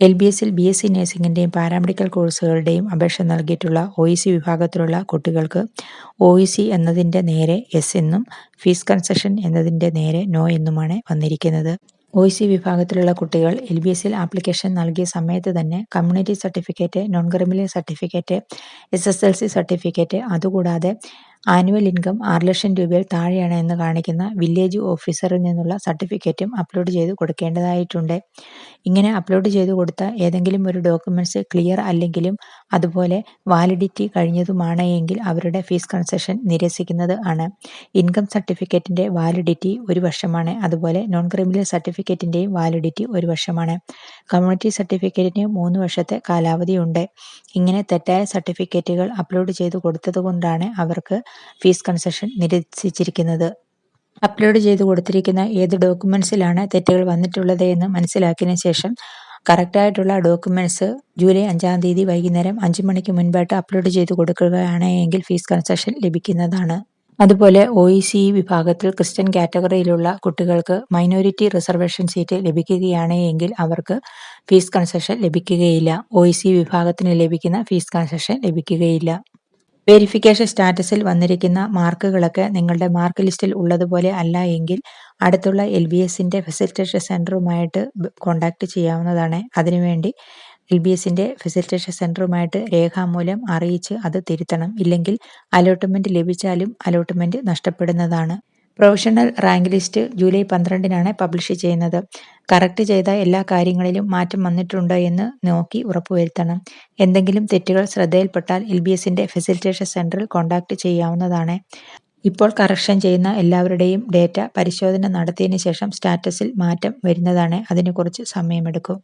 L B എസിൽ B S C നഴ്സിംഗിന്റെയും paramedical കോഴ്സുകളുടെയും അപേക്ഷ നൽകിയിട്ടുള്ള ഒ ഇ സി വിഭാഗത്തിലുള്ള കുട്ടികൾക്ക് ഒ ഇ സി എന്നതിന്റെ നേരെ എസ് എന്നും ഫീസ് കൺസെഷൻ എന്നതിന്റെ നേരെ നോ എന്നുമാണ് വന്നിരിക്കുന്നത്. ഒ ഇ സി വിഭാഗത്തിലുള്ള കുട്ടികൾ എൽ ബി എസിൽ ആപ്ലിക്കേഷൻ നൽകിയ സമയത്ത് തന്നെ community certificate non criminal certificate S S L C certificate അതുകൂടാതെ ആനുവൽ ഇൻകം ആറ് ലക്ഷം രൂപയിൽ താഴെയാണ് എന്ന് കാണിക്കുന്ന വില്ലേജ് ഓഫീസറിൽ നിന്നുള്ള സർട്ടിഫിക്കറ്റും അപ്ലോഡ് ചെയ്ത് കൊടുക്കേണ്ടതായിട്ടുണ്ട്. ഇങ്ങനെ അപ്ലോഡ് ചെയ്ത് കൊടുത്ത ഏതെങ്കിലും ഒരു ഡോക്യുമെന്റ്സ് ക്ലിയർ അല്ലെങ്കിലും അതുപോലെ വാലിഡിറ്റി കഴിഞ്ഞതുമാണ് എങ്കിൽ അവരുടെ ഫീസ് കൺസെഷൻ നിരസിക്കുന്നത് ആണ്. ഇൻകം സർട്ടിഫിക്കറ്റിന്റെ വാലിഡിറ്റി ഒരു വർഷമാണ്. അതുപോലെ നോൺ ക്രിമിനൽ സർട്ടിഫിക്കറ്റിന്റെയും വാലിഡിറ്റി ഒരു വർഷമാണ്. കമ്മ്യൂണിറ്റി സർട്ടിഫിക്കറ്റിന് മൂന്ന് വർഷത്തെ കാലാവധിയുണ്ട് ഇങ്ങനെ തെറ്റായ സർട്ടിഫിക്കറ്റുകൾ അപ്ലോഡ് ചെയ്ത് കൊടുത്തതുകൊണ്ടാണ് അവർക്ക് ഫീസ് കൺസെഷൻ നിരസിച്ചിരിക്കുന്നത്. അപ്ലോഡ് ചെയ്ത് കൊടുത്തിരിക്കുന്ന ഏത് ഡോക്യുമെൻസിലാണ് തെറ്റുകൾ വന്നിട്ടുള്ളത് എന്ന് മനസ്സിലാക്കിയതിന് ശേഷം കറക്റ്റായിട്ടുള്ള ഡോക്യുമെന്റ്സ് ജൂലൈ അഞ്ചാം തീയതി വൈകുന്നേരം അഞ്ച് മണിക്ക് മുൻപായിട്ട് അപ്ലോഡ് ചെയ്ത് കൊടുക്കുകയാണ് എങ്കിൽ ഫീസ് കൺസെഷൻ ലഭിക്കുന്നതാണ്. അതുപോലെ ഒ ഇ സി വിഭാഗത്തിൽ ക്രിസ്ത്യൻ കാറ്റഗറിയിലുള്ള കുട്ടികൾക്ക് മൈനോറിറ്റി റിസർവേഷൻ സീറ്റ് ലഭിക്കുകയാണ് എങ്കിൽ അവർക്ക് ഫീസ് കൺസെഷൻ ലഭിക്കുകയില്ല. ഒ ഇ സി വിഭാഗത്തിന് ലഭിക്കുന്ന ഫീസ് കൺസെഷൻ ലഭിക്കുകയില്ല. വെരിഫിക്കേഷൻ സ്റ്റാറ്റസിൽ വന്നിരിക്കുന്ന മാർക്കുകളൊക്കെ നിങ്ങളുടെ മാർക്ക് ലിസ്റ്റിൽ ഉള്ളതുപോലെ അല്ല എങ്കിൽ അടുത്തുള്ള എൽ ബി എസിന്റെ ഫെസിലിറ്റേഷൻ സെന്ററുമായിട്ട് കോൺടാക്റ്റ് ചെയ്യാവുന്നതാണ്. അതിനുവേണ്ടി എൽ ബി എസിന്റെ ഫെസിലിറ്റേഷൻ സെന്ററുമായിട്ട് രേഖാമൂലം അറിയിച്ച് അത് തിരുത്തണം. ഇല്ലെങ്കിൽ അലോട്ട്മെന്റ് ലഭിച്ചാലും അലോട്ട്മെന്റ് നഷ്ടപ്പെടുന്നതാണ്. പ്രൊഫഷണൽ റാങ്ക് ലിസ്റ്റ് ജൂലൈ പന്ത്രണ്ടിനാണ് പബ്ലിഷ് ചെയ്യുന്നത്. കറക്റ്റ് ചെയ്ത എല്ലാ കാര്യങ്ങളിലും മാറ്റം വന്നിട്ടുണ്ടോ എന്ന് നോക്കി ഉറപ്പുവരുത്തണം. എന്തെങ്കിലും തെറ്റുകൾ ശ്രദ്ധയിൽപ്പെട്ടാൽ എൽ ബി എസിന്റെ ഫെസിലിറ്റേഷൻ സെന്ററിൽ കോൺടാക്റ്റ് ചെയ്യാവുന്നതാണ്. ഇപ്പോൾ കറക്ഷൻ ചെയ്യുന്ന എല്ലാവരുടെയും ഡേറ്റ പരിശോധന നടത്തിയതിന് ശേഷം സ്റ്റാറ്റസിൽ മാറ്റം വരുന്നതാണ്. അതിന് കുറച്ച് സമയമെടുക്കും.